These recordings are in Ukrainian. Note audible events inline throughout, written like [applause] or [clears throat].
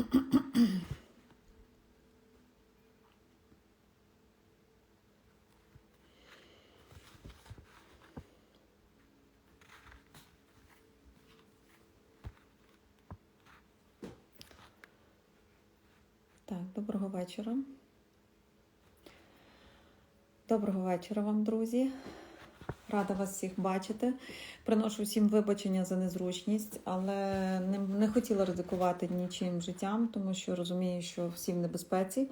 Так, доброго вечора. Доброго вечора вам, друзі. Рада вас всіх бачити. Приношу всім вибачення за незручність, але не, не хотіла ризикувати нічим життям, тому що розумію, що всі в небезпеці.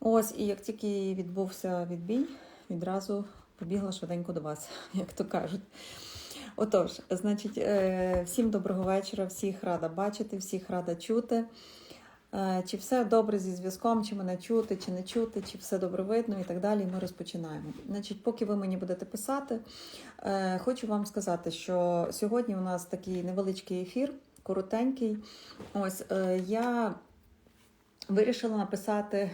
Ось, і як тільки відбувся відбій, відразу побігла швиденько до вас, [laughs] як то кажуть. Отож, значить, е, всім доброго вечора, всіх рада бачити, всіх рада чути. Е, Чи все добре зі зв'язком, чи мене чути, чи не чути, чи все добре видно і так далі. Ми розпочинаємо. Значить, поки ви мені будете писати, е, хочу вам сказати, що сьогодні у нас такий невеличкий ефір, коротенький. Ось е, я вирішила написати,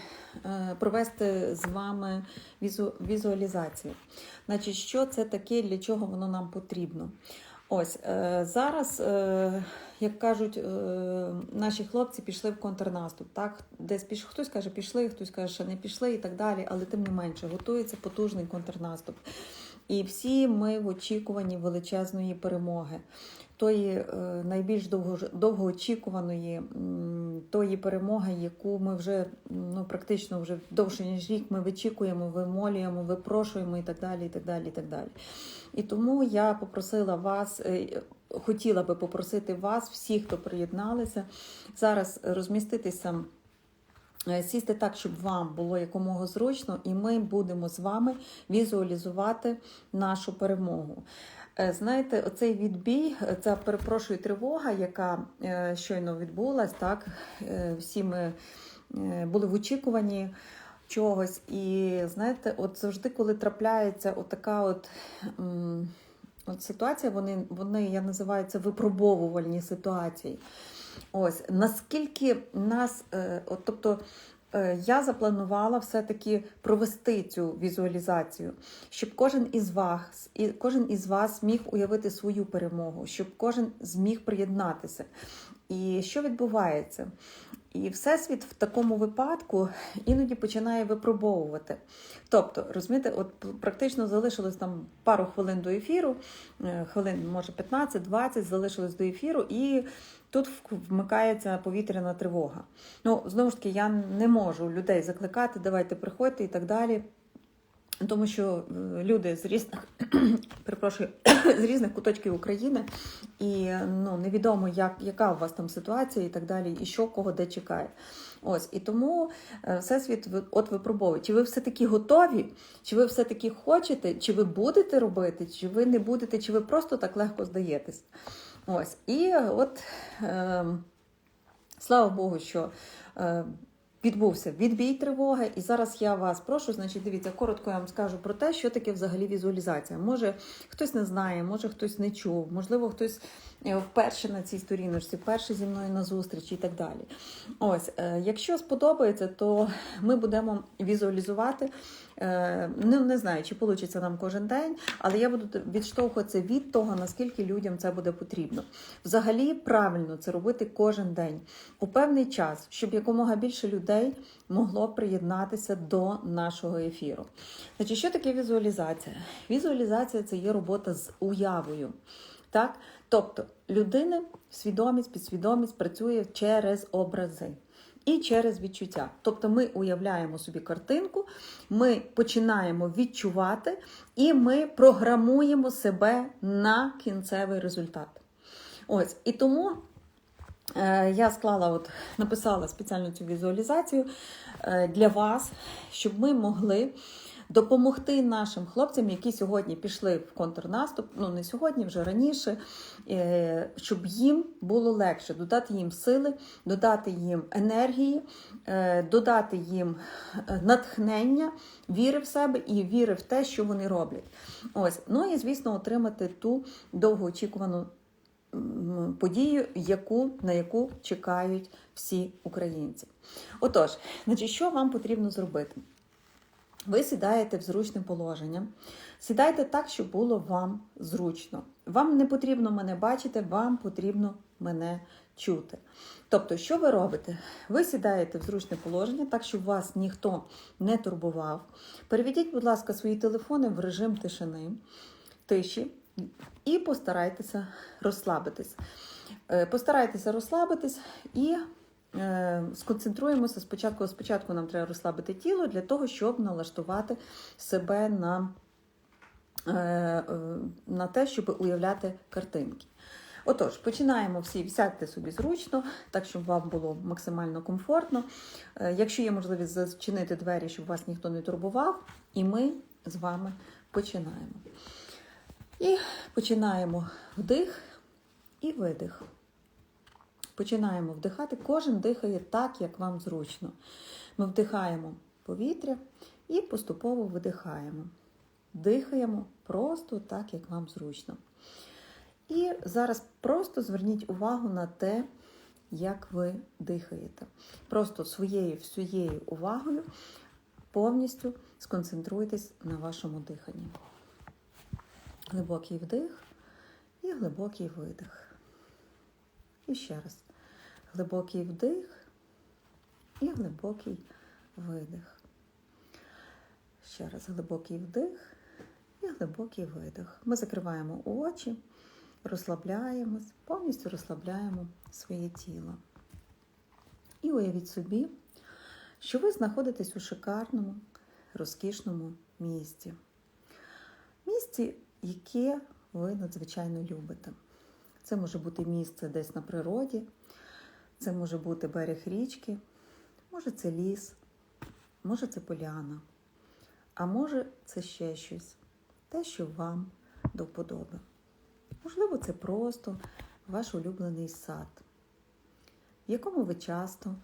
провести з вами візу, візуалізацію. Значить, що це таке, для чого воно нам потрібно? Ось е, зараз, е, як кажуть, е, наші хлопці пішли в контрнаступ. Так, десь піш... хтось каже, пішли, хтось каже, що не пішли і так далі, але тим не менше готується потужний контрнаступ. І всі ми в очікуванні величезної перемоги, тої найбільш довго, довгоочікуваної тої перемоги, яку ми вже ну, практично вже довше ніж рік ми вичікуємо, вимолюємо, випрошуємо і так далі. І так далі, і так далі. І тому я попросила вас, е, хотіла би попросити вас, всіх, хто приєдналися, зараз розміститися. е, Сісти так, щоб вам було якомога зручно, і ми будемо з вами візуалізувати нашу перемогу. Е, Знаєте, оцей відбій, ця перепрошую тривога, яка щойно відбулась, так всі ми були в очікуванні чогось. І знаєте, от завжди, коли трапляється отака от. От ситуація, вони, вони, я називаю це випробовувальні ситуації. Ось наскільки нас, е, от, тобто е, я запланувала все-таки провести цю візуалізацію, щоб кожен із вас, і кожен із вас міг уявити свою перемогу, щоб кожен зміг приєднатися. І що відбувається? І всесвіт в такому випадку іноді починає випробовувати. Тобто, розумієте, от практично залишилось там пару хвилин до ефіру, е, хвилин, може 15-20 залишилось до ефіру, і тут вмикається повітряна тривога. Ну, знову ж таки, я не можу людей закликати, давайте приходьте і так далі. Тому що е, люди з різних [clears throat] перепрошую, [clears throat] з різних куточків України, і ну невідомо, як яка у вас там ситуація і так далі, і що кого де чекає. Ось і тому е, всесвіт от випробовує, чи ви все таки готові, чи ви все таки хочете, чи ви будете робити, чи ви не будете, чи ви просто так легко здаєтесь. Ось і от е, слава Богу, що. Е, Відбувся відбій тривоги, і зараз я вас прошу. Значить, дивіться, коротко я вам скажу про те, що таке взагалі візуалізація. Може, хтось не знає, може хтось не чув, можливо, хтось е, вперше на цій сторіночці, вперше зі мною на зустрічі і так далі. Ось, е, якщо сподобається, то ми будемо візуалізувати. Е, Ну, не знаю, чи вийде нам кожен день, але я буду відштовхуватися від того, наскільки людям це буде потрібно. Взагалі правильно це робити кожен день у певний час, щоб якомога більше людей могло приєднатися до нашого ефіру. Значить, що таке візуалізація? Візуалізація це є робота з уявою. Так? Тобто людина, свідомість, підсвідомість працює через образи. І через відчуття. Тобто ми уявляємо собі картинку, ми починаємо відчувати, і ми програмуємо себе на кінцевий результат. Ось, і тому е, я склала, от, написала спеціально цю візуалізацію е, для вас, щоб ми могли допомогти нашим хлопцям, які сьогодні пішли в контрнаступ, ну не сьогодні, вже раніше, е, щоб їм було легше додати їм сили, додати їм енергії, е, додати їм е, натхнення, віри в себе і віри в те, що вони роблять. Ось, ну і звісно, отримати ту довгоочікувану подію, яку, на яку чекають всі українці. Отож, значить, що вам потрібно зробити? Ви сідаєте в зручне положення. Сідайте так, щоб було вам зручно. Вам не потрібно мене бачити, вам потрібно мене чути. Тобто, що ви робите? Ви сідаєте в зручне положення, так щоб вас ніхто не турбував. Переведіть, будь ласка, свої телефони в режим тишини, тиші і постарайтеся розслабитись. Е, Постарайтеся розслабитись і сконцентруємося спочатку. Спочатку нам треба розслабити тіло для того, щоб налаштувати себе на, е, е, на те, щоб уявляти картинки. Отож, починаємо всі, сядьте собі зручно, так, щоб вам було максимально комфортно. Е, Якщо є можливість зачинити двері, щоб вас ніхто не турбував, і ми з вами починаємо. І починаємо вдих і видих. Починаємо вдихати. Кожен дихає так, як вам зручно. Ми вдихаємо повітря і поступово видихаємо. Дихаємо просто так, як вам зручно. І зараз просто зверніть увагу на те, як ви дихаєте. Просто своєю всією увагою повністю сконцентруйтесь на вашому диханні. Глибокий вдих і глибокий видих. І ще раз. Глибокий вдих і глибокий видих. Ще раз глибокий вдих і глибокий видих. Ми закриваємо очі, розслабляємось, повністю розслабляємо своє тіло. І уявіть собі, що ви знаходитесь у шикарному, розкішному місті. Місті, яке ви надзвичайно любите. Це може бути місце десь на природі, це може бути берег річки, може це ліс, може це поляна, а може це ще щось, те, що вам до вподоби. Можливо, це просто ваш улюблений сад, в якому ви часто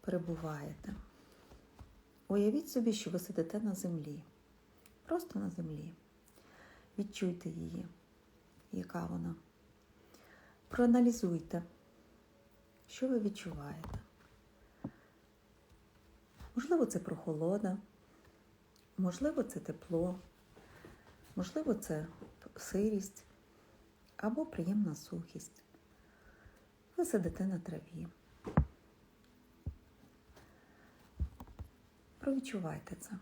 перебуваєте. Уявіть собі, що ви сидите на землі, просто на землі. Відчуйте її, яка вона. Проаналізуйте, що ви відчуваєте. Можливо, це прохолода, можливо, це тепло, можливо, це сирість або приємна сухість. Ви сидите на траві. Провідчувайте це.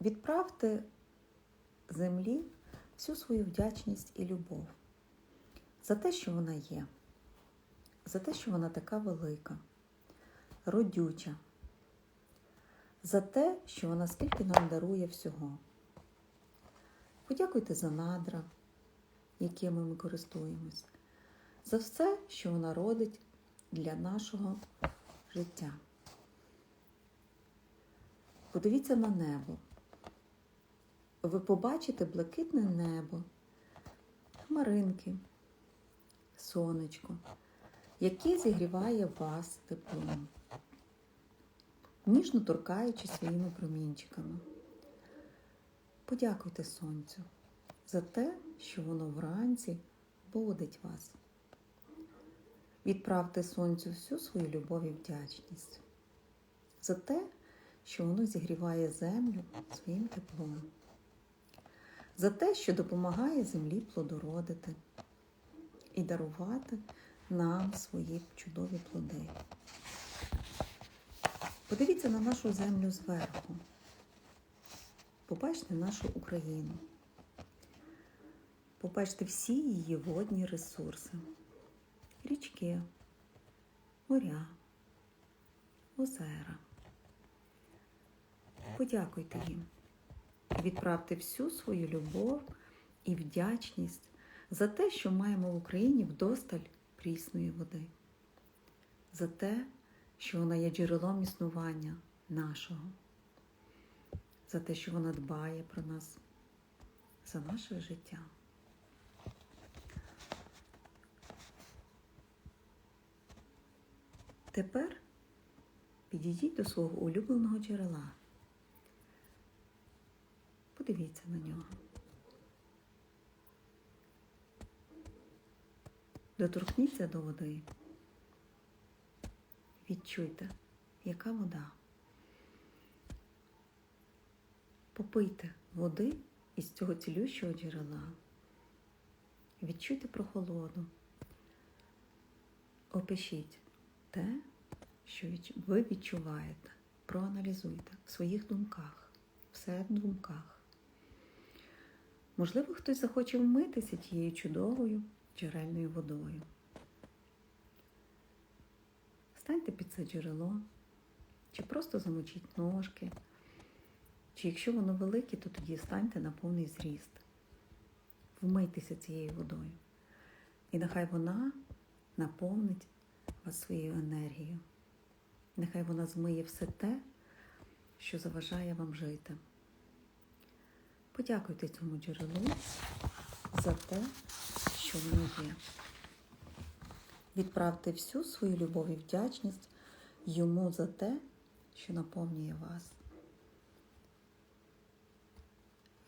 Відправте землі всю свою вдячність і любов за те, що вона є, за те, що вона така велика, родюча, за те, що вона скільки нам дарує всього. Подякуйте за надра, якими ми користуємось, за все, що вона родить для нашого життя. Подивіться на небо. Ви побачите блакитне небо, хмаринки, сонечко, яке зігріває вас теплом, ніжно торкаючи своїми промінчиками. Подякуйте сонцю за те, що воно вранці будить вас. Відправте сонцю всю свою любов і вдячність за те, що воно зігріває землю своїм теплом, за те, що допомагає землі плодородити і дарувати нам свої чудові плоди. Подивіться на нашу землю зверху. Побачте нашу Україну. Побачте всі її водні ресурси, річки, моря, озера. Подякуйте їм. Відправте всю свою любов і вдячність за те, що маємо в Україні вдосталь прісної води, за те, що вона є джерелом існування нашого, за те, що вона дбає про нас, за наше життя. Тепер підійдіть до свого улюбленого джерела. Подивіться на нього. Доторкніться до води. Відчуйте, яка вода. Попийте води із цього цілющого джерела. Відчуйте прохолоду. Опишіть те, що ви відчуваєте. Проаналізуйте в своїх думках, все в думках. Можливо, хтось захоче вмитися тією чудовою джерельною водою. Станьте під це джерело, чи просто замочіть ножки, чи якщо воно велике, то тоді станьте на повний зріст. Вмийтеся цією водою. І нехай вона наповнить вас своєю енергією. Нехай вона змиє все те, що заважає вам жити. Подякуйте цьому джерелу за те, що воно є. Відправте всю свою любов і вдячність йому за те, що наповнює вас.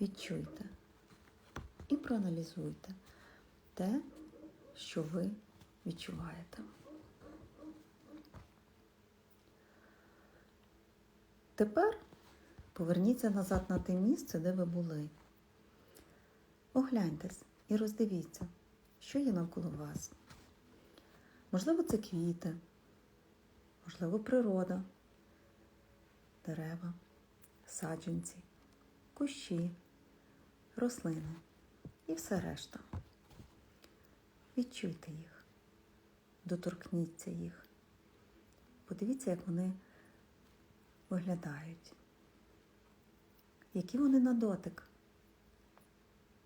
Відчуйте і проаналізуйте те, що ви відчуваєте. Тепер поверніться назад на те місце, де ви були. Огляньтесь і роздивіться, що є навколо вас. Можливо, це квіти, можливо, природа, дерева, саджанці, кущі, рослини і все решта. Відчуйте їх, доторкніться їх. Подивіться, як вони виглядають. Які вони на дотик.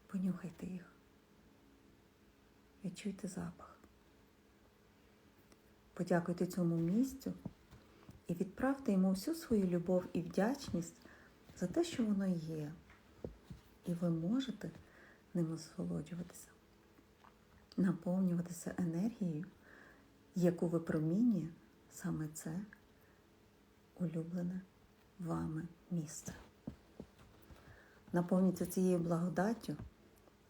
Понюхайте їх. Відчуйте запах. Подякуйте цьому місцю і відправте йому всю свою любов і вдячність за те, що воно є. І ви можете ним насолоджуватися, наповнюватися енергією, яку випромінює саме це улюблене вами місце. Наповніться цією благодаттю,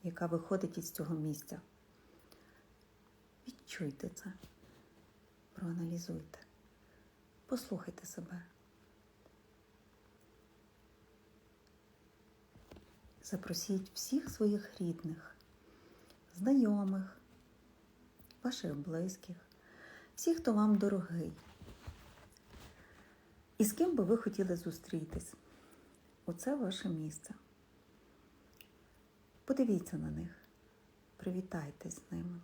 яка виходить із цього місця. Відчуйте це, проаналізуйте, послухайте себе. Запросіть всіх своїх рідних, знайомих, ваших близьких, всіх, хто вам дорогий. І з ким би ви хотіли зустрітись? Оце ваше місце. Подивіться на них, привітайтесь з ними.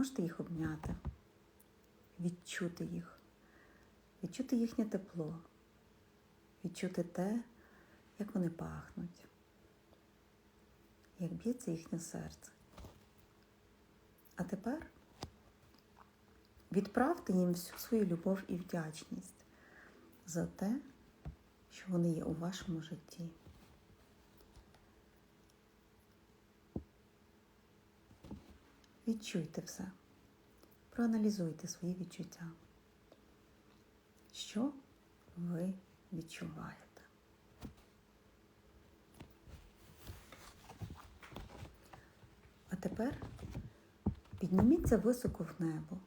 Можете їх обняти, відчути їх, відчути їхнє тепло, відчути те, як вони пахнуть, як б'ється їхнє серце. А тепер відправте їм всю свою любов і вдячність за те, що вони є у вашому житті. Відчуйте все, проаналізуйте свої відчуття. Що ви відчуваєте? А тепер підніміться високо в небо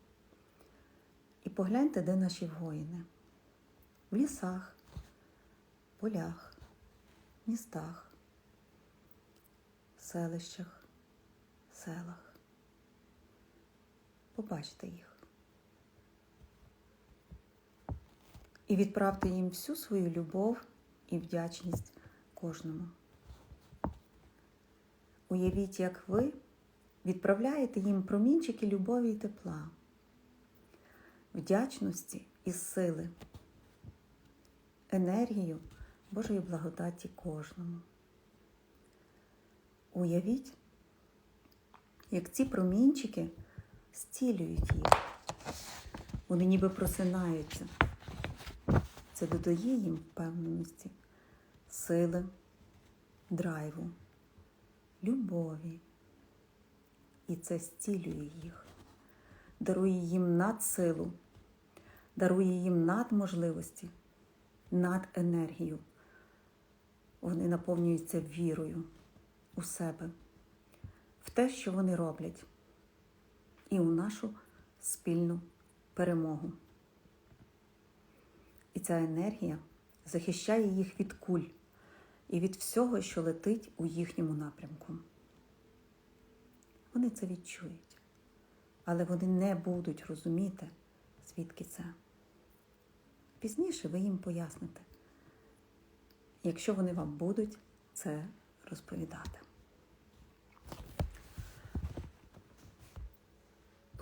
і погляньте, де наші воїни. В лісах, полях, містах, селищах, селах. Побачте їх. І відправте їм всю свою любов і вдячність кожному. Уявіть, як ви відправляєте їм промінчики любові і тепла, вдячності і сили, енергію Божої благодаті кожному. Уявіть, як ці промінчики зцілюють їх. Вони ніби просинаються. Це додає їм впевненості, сили, драйву, любові. І це зцілює їх, дарує їм надсилу, дарує їм надможливості, наденергію. Вони наповнюються вірою у себе, в те, що вони роблять, і у нашу спільну перемогу. І ця енергія захищає їх від куль і від всього, що летить у їхньому напрямку. Вони це відчують. але вони не будуть розуміти, звідки це. Пізніше ви їм поясните, якщо вони вам будуть це розповідати.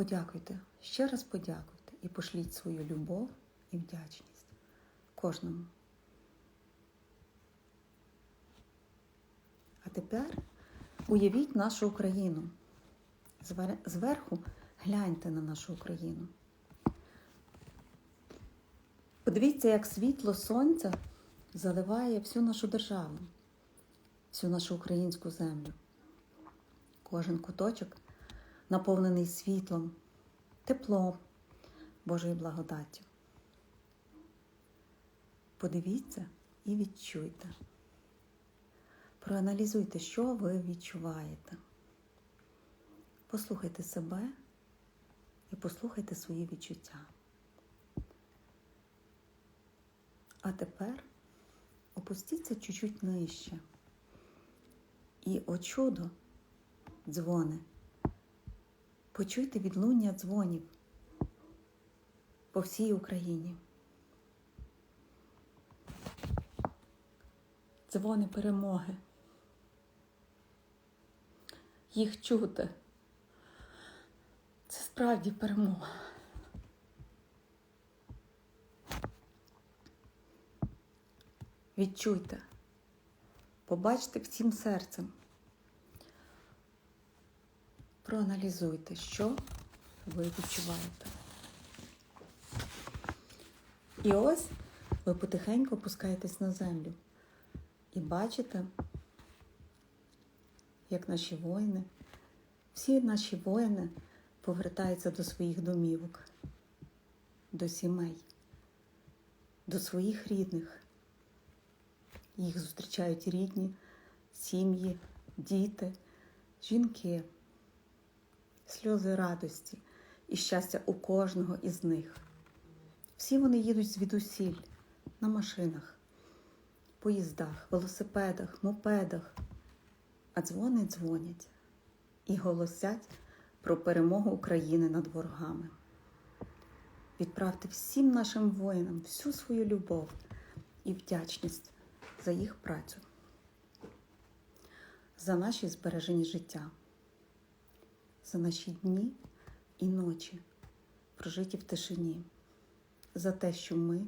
Подякуйте, ще раз подякуйте і пошліть свою любов і вдячність кожному. А тепер уявіть нашу Україну. Зверху гляньте на нашу Україну. Подивіться, як світло сонця заливає всю нашу державу, всю нашу українську землю. Кожен куточок наповнений світлом, теплом, Божою благодаттю. Подивіться і відчуйте. Проаналізуйте, що ви відчуваєте. Послухайте себе і послухайте свої відчуття. А тепер опустіться чуть-чуть нижче. І о чудо, дзвони. Почуйте відлуння дзвонів по всій Україні. Дзвони перемоги. Їх чути. Це справді перемога. Відчуйте, побачте всім серцем. Проаналізуйте, що ви відчуваєте. І ось ви потихеньку опускаєтесь на землю і бачите, як наші воїни, всі наші воїни повертаються до своїх домівок, до сімей, до своїх рідних. Їх зустрічають рідні, сім'ї, діти, жінки, сльози радості і щастя у кожного із них. Всі вони їдуть звідусіль на машинах, поїздах, велосипедах, мопедах, а дзвони дзвонять і голосять про перемогу України над ворогами. Відправте всім нашим воїнам всю свою любов і вдячність за їх працю, за наші збережені життя, за наші дні і ночі, прожиті в тишині, за те, що ми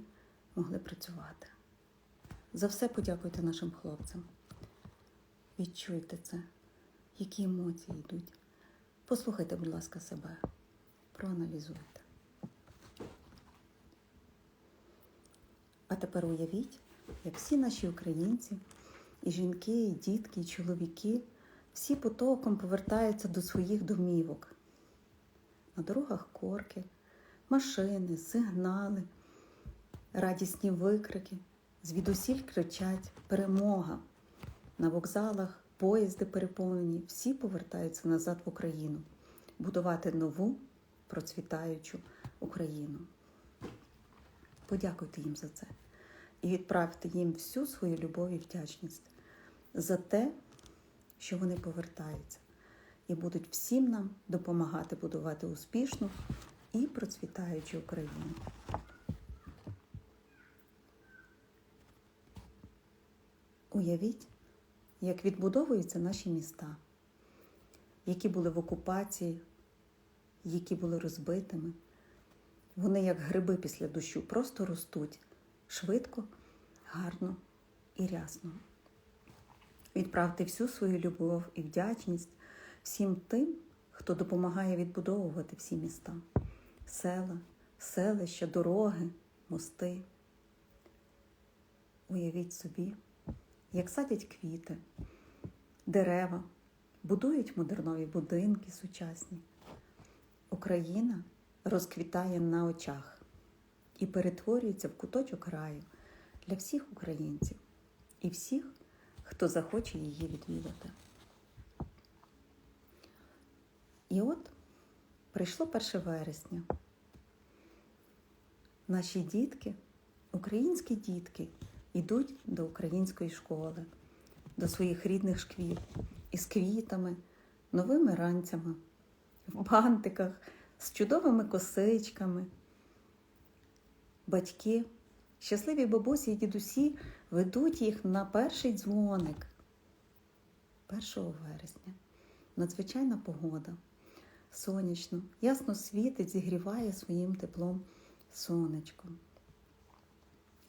могли працювати. За все подякуйте нашим хлопцям. Відчуйте це, які емоції йдуть. Послухайте, будь ласка, себе, проаналізуйте. А тепер уявіть, як всі наші українці, і жінки, і дітки, і чоловіки, всі потоком повертаються до своїх домівок. На дорогах корки, машини, сигнали, радісні викрики, звідусіль кричать перемога. На вокзалах поїзди переповнені, всі повертаються назад в Україну, будувати нову процвітаючу Україну. Подякуйте їм за це і відправте їм всю свою любов і вдячність за те, що вони повертаються і будуть всім нам допомагати будувати успішну і процвітаючу Україну. Уявіть, як відбудовуються наші міста, які були в окупації, які були розбитими. Вони, як гриби після дощу, просто ростуть швидко, гарно і рясно. Відправте всю свою любов і вдячність всім тим, хто допомагає відбудовувати всі міста, села, селища, дороги, мости. Уявіть собі, як садять квіти, дерева, будують модернові будинки сучасні. Україна розквітає на очах і перетворюється в куточок раю для всіх українців і всіх, хто захоче її відвідати. І от прийшло 1 вересня. Наші дітки, українські дітки, йдуть до української школи, до своїх рідних шкіл із квітами, новими ранцями, в бантиках, з чудовими косичками. Батьки, щасливі бабусі і дідусі ведуть їх на перший дзвоник 1 вересня. Надзвичайна погода. Сонячно, ясно світить, зігріває своїм теплом сонечко.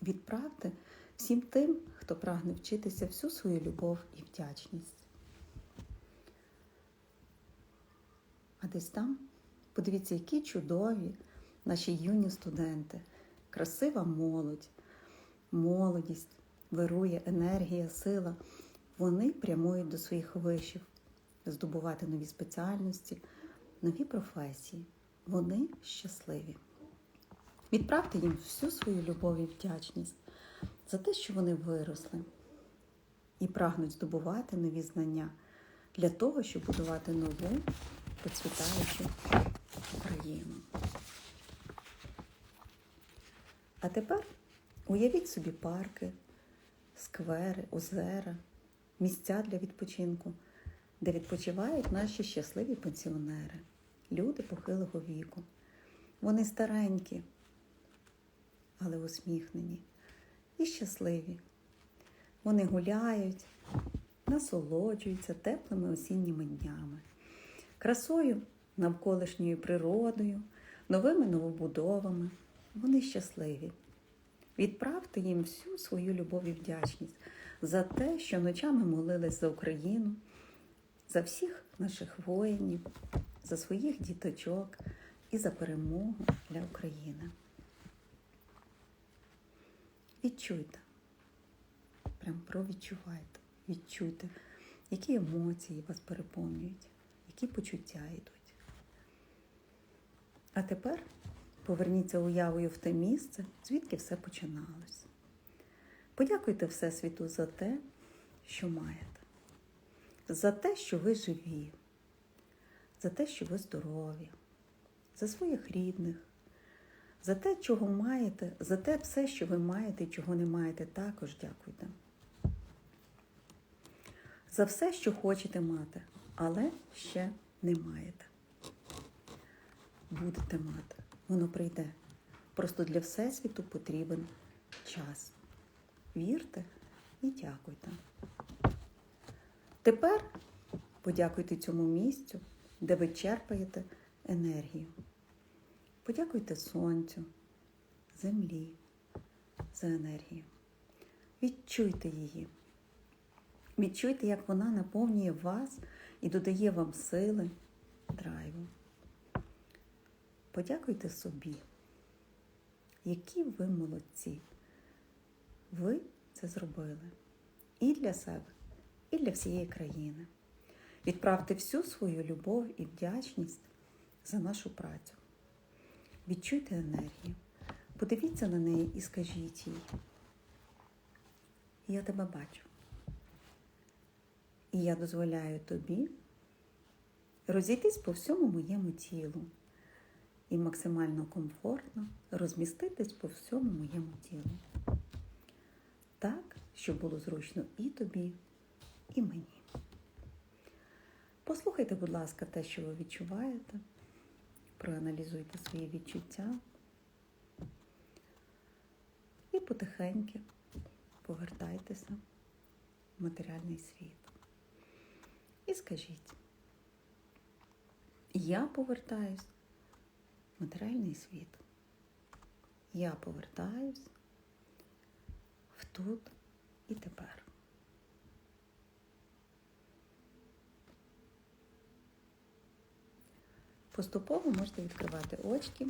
Відправте всім тим, хто прагне вчитися всю свою любов і вдячність. А десь там, подивіться, які чудові наші юні студенти, красива молодь, молодість, вирує енергія, сила. Вони прямують до своїх вишів, здобувати нові спеціальності, нові професії. Вони щасливі. Відправте їм всю свою любов і вдячність за те, що вони виросли і прагнуть здобувати нові знання для того, щоб будувати нову процвітаючу Україну. А тепер уявіть собі парки, сквери, озера, місця для відпочинку, де відпочивають наші щасливі пенсіонери, люди похилого віку. Вони старенькі, але усміхнені і щасливі. Вони гуляють, насолоджуються теплими осінніми днями, красою навколишньою природою, новими новобудовами. Вони щасливі. Відправте їм всю свою любов і вдячність за те, що ночами молились за Україну, за всіх наших воїнів, за своїх діточок і за перемогу для України. Відчуйте, прям провідчувайте, відчуйте, які емоції вас переповнюють, які почуття йдуть. А тепер поверніться уявою в те місце, звідки все починалось. Подякуйте Всесвіту за те, що маєте, за те, що ви живі, за те, що ви здорові, за своїх рідних, за те, чого маєте, за те все, що ви маєте і чого не маєте, також дякуйте. За все, що хочете мати, але ще не маєте. Будете мати, воно прийде. Просто для Всесвіту потрібен час. Вірте і дякуйте. Тепер подякуйте цьому місцю, де ви черпаєте енергію. Подякуйте сонцю, землі за енергію. Відчуйте її. Відчуйте, як вона наповнює вас і додає вам сили, драйву. Подякуйте собі, які ви молодці. Ви це зробили і для себе, і для всієї країни. Відправте всю свою любов і вдячність за нашу працю. Відчуйте енергію, подивіться на неї і скажіть їй. Я тебе бачу. І я дозволяю тобі розійтись по всьому моєму тілу і максимально комфортно розміститись по всьому моєму тілу. Так, щоб було зручно і тобі, і мені. Послухайте, будь ласка, те, що ви відчуваєте проаналізуйте свої відчуття і потихеньки повертайтеся в матеріальний світ. І скажіть, я повертаюсь матеріальний світ. Я повертаюсь в тут і тепер. Поступово можете відкривати очки,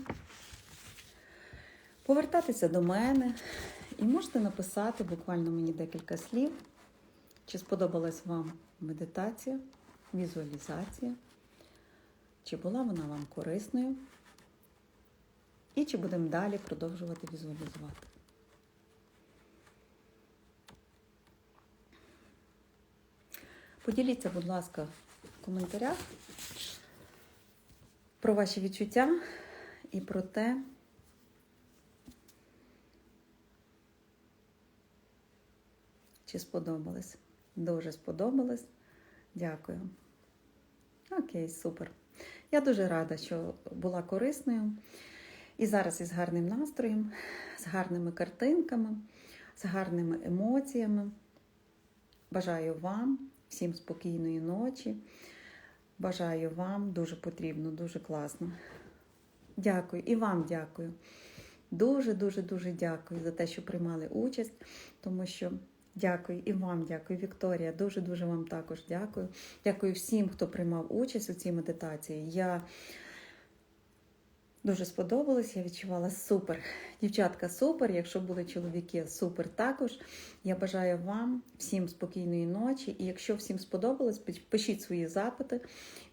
повертатися до мене і можете написати буквально мені декілька слів, чи сподобалась вам медитація, візуалізація, чи була вона вам корисною, і чи будемо далі продовжувати візуалізувати. Поділіться, будь ласка, в коментарях про ваші відчуття і про те, чи сподобалось. Дуже сподобалось. Дякую. Окей, супер. Я дуже рада, що була корисною. І зараз із гарним настроєм, з гарними картинками, з гарними емоціями. Бажаю вам всім спокійної ночі. Бажаю вам дуже потрібно, дуже класно. Дякую і вам дякую. Дуже, дуже, дякую за те, що приймали участь, тому що дякую і вам дякую, Вікторія. Дуже, дуже вам також дякую. Дякую всім, хто приймав участь у цій медитації. Я дуже сподобалась, я відчувала супер. Дівчатка, супер. Якщо були чоловіки, супер також. Я бажаю вам всім спокійної ночі. І якщо всім сподобалось, пишіть свої запити.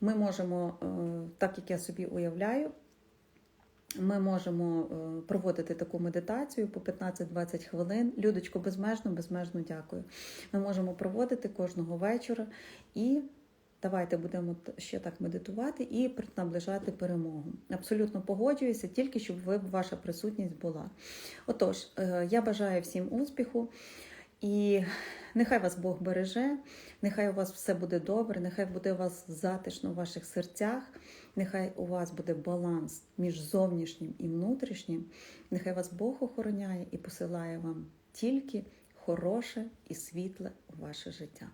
Ми можемо, е, так як я собі уявляю, ми можемо е, проводити таку медитацію по 15-20 хвилин. Людочко, безмежно, безмежно дякую. Ми можемо проводити кожного вечора і давайте будемо ще так медитувати і наближати перемогу. Абсолютно погоджуюся, тільки щоб ви, ваша присутність була. Отож, е, я бажаю всім успіху. І нехай вас Бог береже, нехай у вас все буде добре, нехай буде у вас затишно в ваших серцях, нехай у вас буде баланс між зовнішнім і внутрішнім. Нехай вас Бог охороняє і посилає вам тільки хороше і світле ваше життя.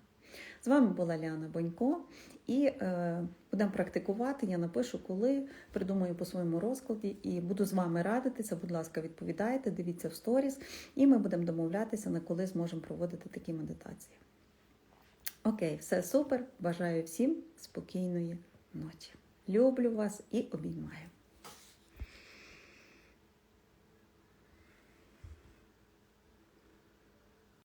З вами була Ліана Бонько, і е, будемо практикувати. Я напишу, коли придумаю по своєму розкладі, і буду з вами радитися. Будь ласка, відповідайте, дивіться в сторіс, і ми будемо домовлятися, на коли зможемо проводити такі медитації. Окей, все супер. Бажаю всім спокійної ночі. Люблю вас і обіймаю.